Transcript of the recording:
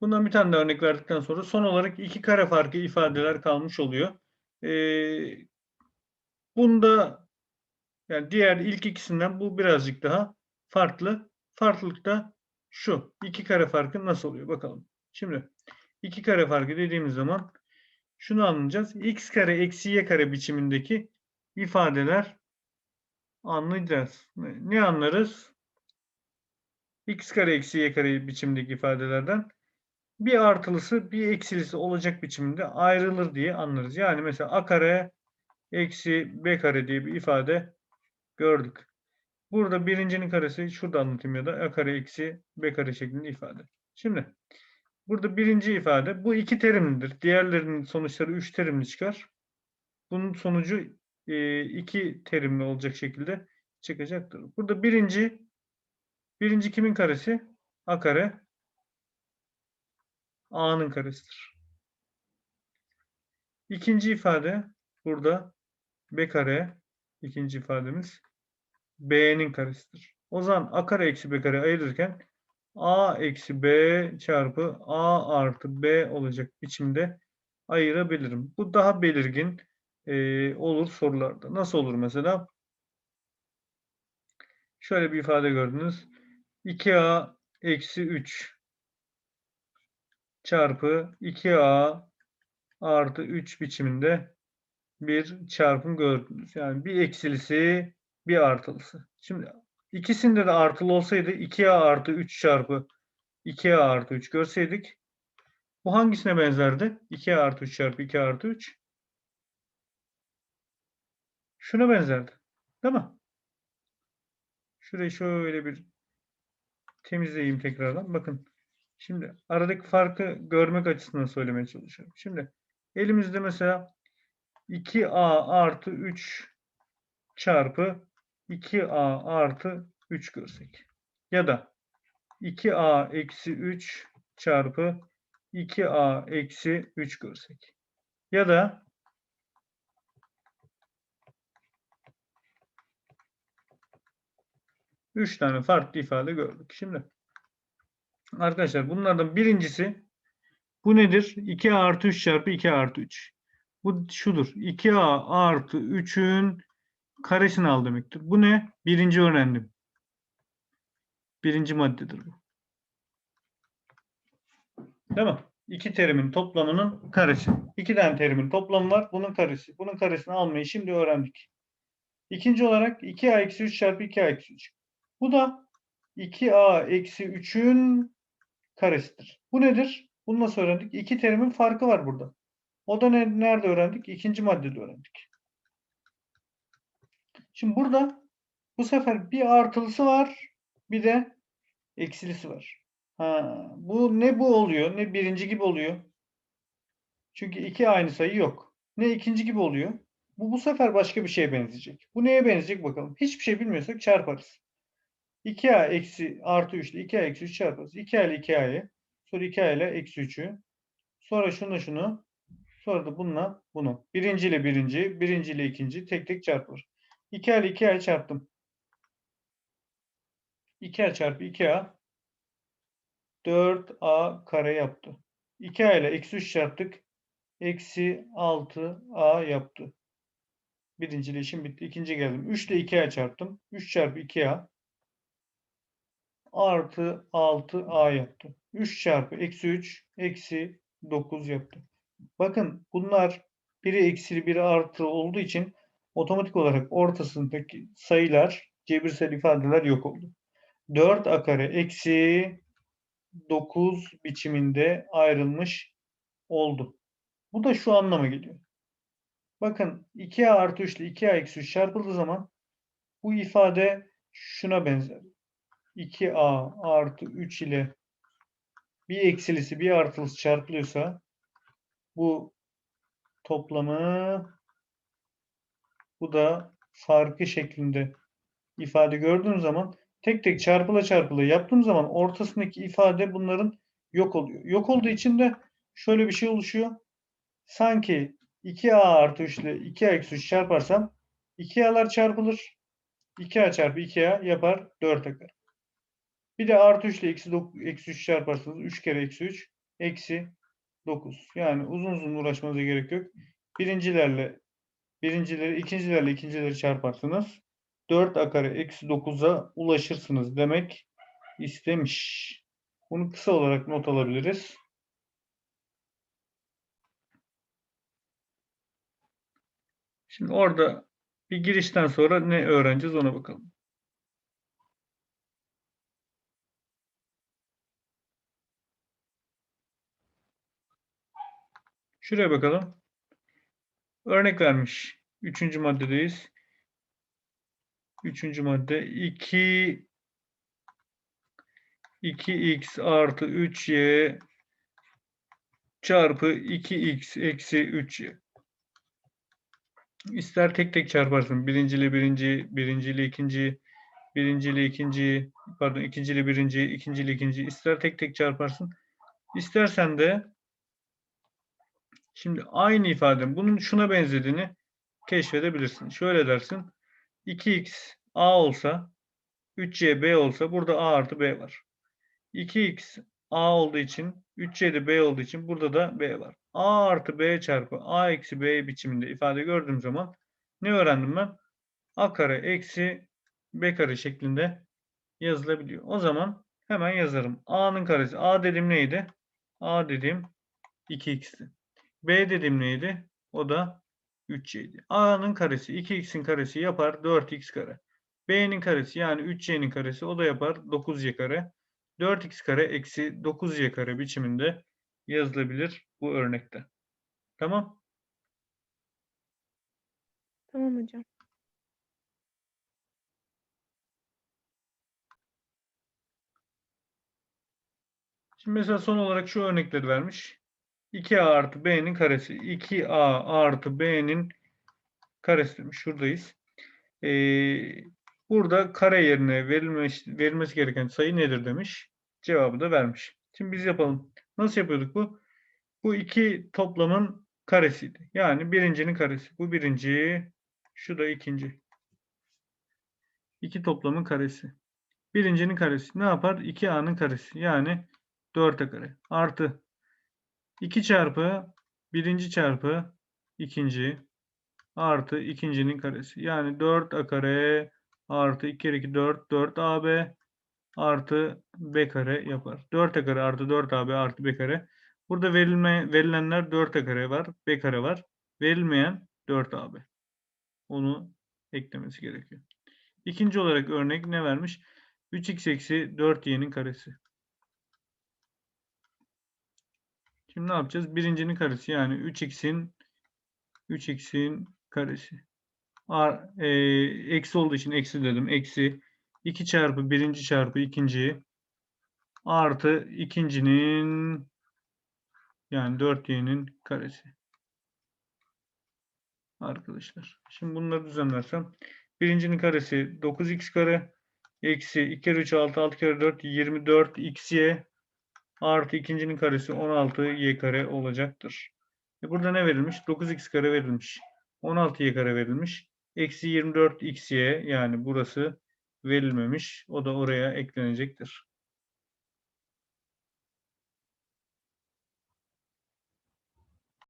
Bundan bir tane daha örnek verdikten sonra son olarak iki kare farkı ifadeler kalmış oluyor. Ee, bunda yani diğer ilk ikisinden bu birazcık daha farklı. Farklılık da şu. iki kare farkı nasıl oluyor bakalım. Şimdi iki kare farkı dediğimiz zaman şunu anlayacağız. x kare eksi y kare biçimindeki ifadeler anlayacağız. Ne anlarız? x kare eksi y kare biçimdeki ifadelerden bir artılısı bir eksilisi olacak biçimde ayrılır diye anlarız. Yani mesela a kare eksi b kare diye bir ifade gördük. Burada birincinin karesi şurada anlatayım ya da a kare eksi b kare şeklinde ifade. Şimdi burada birinci ifade bu iki terimlidir. Diğerlerinin sonuçları üç terimli çıkar. Bunun sonucu e, iki terimli olacak şekilde çıkacaktır. Burada birinci birinci kimin karesi? a kare a'nın karesidir. İkinci ifade burada b kare ikinci ifademiz b'nin karesidir. O zaman a kare eksi b kare ayırırken a eksi b çarpı a artı b olacak biçimde ayırabilirim. Bu daha belirgin e, olur sorularda. Nasıl olur mesela? Şöyle bir ifade gördünüz. 2a eksi 3 çarpı 2a artı 3 biçiminde bir çarpım gördünüz. Yani bir eksilisi bir artılısı. Şimdi ikisinde de artılı olsaydı 2a artı 3 çarpı 2a artı 3 görseydik bu hangisine benzerdi? 2a artı 3 çarpı 2a artı 3 şuna benzerdi. Değil mi? Şurayı şöyle bir temizleyeyim tekrardan. Bakın. Şimdi aradaki farkı görmek açısından söylemeye çalışıyorum. Şimdi elimizde mesela 2a artı 3 çarpı 2a artı 3 görsek. Ya da 2a eksi 3 çarpı 2a eksi 3 görsek. Ya da üç tane farklı ifade gördük. Şimdi arkadaşlar bunlardan birincisi bu nedir? 2a artı 3 çarpı 2a artı 3. Bu şudur. 2a artı 3'ün karesini al demektir. Bu ne? Birinci öğrendim. Birinci maddedir bu. Değil mi? İki terimin toplamının karesi. İki tane terimin toplamı var. Bunun karesi. Bunun karesini almayı şimdi öğrendik. İkinci olarak 2a eksi 3 çarpı 2a eksi 3. Bu da 2a eksi 3'ün karesidir. Bu nedir? Bunu nasıl öğrendik? İki terimin farkı var burada. O da ne, nerede öğrendik? İkinci maddede öğrendik. Şimdi burada bu sefer bir artılısı var, bir de eksilisi var. Ha, bu ne bu oluyor, ne birinci gibi oluyor. Çünkü iki aynı sayı yok. Ne ikinci gibi oluyor. Bu bu sefer başka bir şeye benzeyecek. Bu neye benzeyecek bakalım. Hiçbir şey bilmiyorsak çarparız. 2a eksi artı 3 ile 2a eksi 3 çarparız. 2a ile 2a'yı. Sonra 2a ile eksi 3'ü. Sonra şunu şunu. Sonra da bununla bunu. Birinci ile birinci, birinci ile ikinci tek tek çarpılır. 2a ile 2a çarptım. 2a çarpı 2a 4a kare yaptı. 2a ile eksi 3 çarptık. Eksi 6a yaptı. Birinci ile işim bitti. İkinci geldim. 3 ile 2a çarptım. 3 çarpı 2a artı 6a yaptı. 3 çarpı eksi 3 eksi 9 yaptı. Bakın bunlar biri eksili biri artı olduğu için otomatik olarak ortasındaki sayılar cebirsel ifadeler yok oldu. 4a kare eksi 9 biçiminde ayrılmış oldu. Bu da şu anlama geliyor. Bakın 2a artı 3 ile 2a eksi 3 çarpıldığı zaman bu ifade şuna benzer. 2a artı 3 ile bir eksilisi bir artılısı çarpılıyorsa bu toplamı bu da farkı şeklinde ifade gördüğüm zaman tek tek çarpıla çarpıla yaptığım zaman ortasındaki ifade bunların yok oluyor. Yok olduğu için de şöyle bir şey oluşuyor. Sanki 2a artı 3 ile 2a eksi 3 çarparsam 2a'lar çarpılır. 2a çarpı 2a yapar 4 akar. Bir de artı 3 ile eksi, 9, eksi 3 çarparsanız 3 kere eksi 3 eksi 9. Yani uzun uzun uğraşmanıza gerek yok. Birincilerle birincileri, ikincilerle ikincileri çarparsınız. 4a kare eksi 9'a ulaşırsınız demek istemiş. Bunu kısa olarak not alabiliriz. Şimdi orada bir girişten sonra ne öğreneceğiz ona bakalım. Şuraya bakalım. Örnek vermiş. Üçüncü maddedeyiz. Üçüncü madde 2 2x artı 3y çarpı 2x eksi 3y. İster tek tek çarparsın. Birinciyle birinci, birinciyle ikinci, birinciyle ikinci, pardon ikinciyle birinci, ikinciyle ikinci. İster tek tek çarparsın. İstersen de şimdi aynı ifade bunun şuna benzediğini keşfedebilirsin. Şöyle dersin. 2x a olsa 3y b olsa burada a artı b var. 2x a olduğu için 3y de b olduğu için burada da b var. a artı b çarpı a eksi b biçiminde ifade gördüğüm zaman ne öğrendim ben? a kare eksi b kare şeklinde yazılabiliyor. O zaman hemen yazarım. a'nın karesi. a dediğim neydi? a dediğim 2x'ti. B dediğim neydi? O da 3y'ydi. a'nın karesi 2x'in karesi yapar 4x kare. b'nin karesi yani 3y'nin karesi o da yapar 9y kare. 4x kare eksi 9y kare biçiminde yazılabilir bu örnekte. Tamam. Tamam hocam. Şimdi mesela son olarak şu örnekleri vermiş. 2a artı b'nin karesi. 2a artı b'nin karesi demiş. Şuradayız. Ee, burada kare yerine verilmesi, verilmesi gereken sayı nedir demiş. Cevabı da vermiş. Şimdi biz yapalım. Nasıl yapıyorduk bu? Bu iki toplamın karesiydi. Yani birincinin karesi. Bu birinci, şu da ikinci. İki toplamın karesi. Birincinin karesi ne yapar? 2a'nın karesi. Yani 4a kare. Artı 2 çarpı birinci çarpı ikinci artı ikincinin karesi. Yani 4a kare artı 2 kere 2 4 4ab artı b kare yapar. 4a kare artı 4ab artı b kare. Burada verilme, verilenler 4a kare var, b kare var. Verilmeyen 4ab. Onu eklemesi gerekiyor. İkinci olarak örnek ne vermiş? 3x eksi 4y'nin karesi. Şimdi ne yapacağız? Birincinin karesi yani 3x'in 3x'in karesi. A, e, eksi olduğu için eksi dedim. Eksi 2 çarpı birinci çarpı ikinci artı ikincinin yani 4y'nin karesi. Arkadaşlar. Şimdi bunları düzenlersem birincinin karesi 9x kare eksi 2 kere 3 6 6 kere 4 24 xy artı ikincinin karesi 16 y kare olacaktır. E burada ne verilmiş? 9x kare verilmiş. 16 y kare verilmiş. Eksi 24 xy yani burası verilmemiş. O da oraya eklenecektir.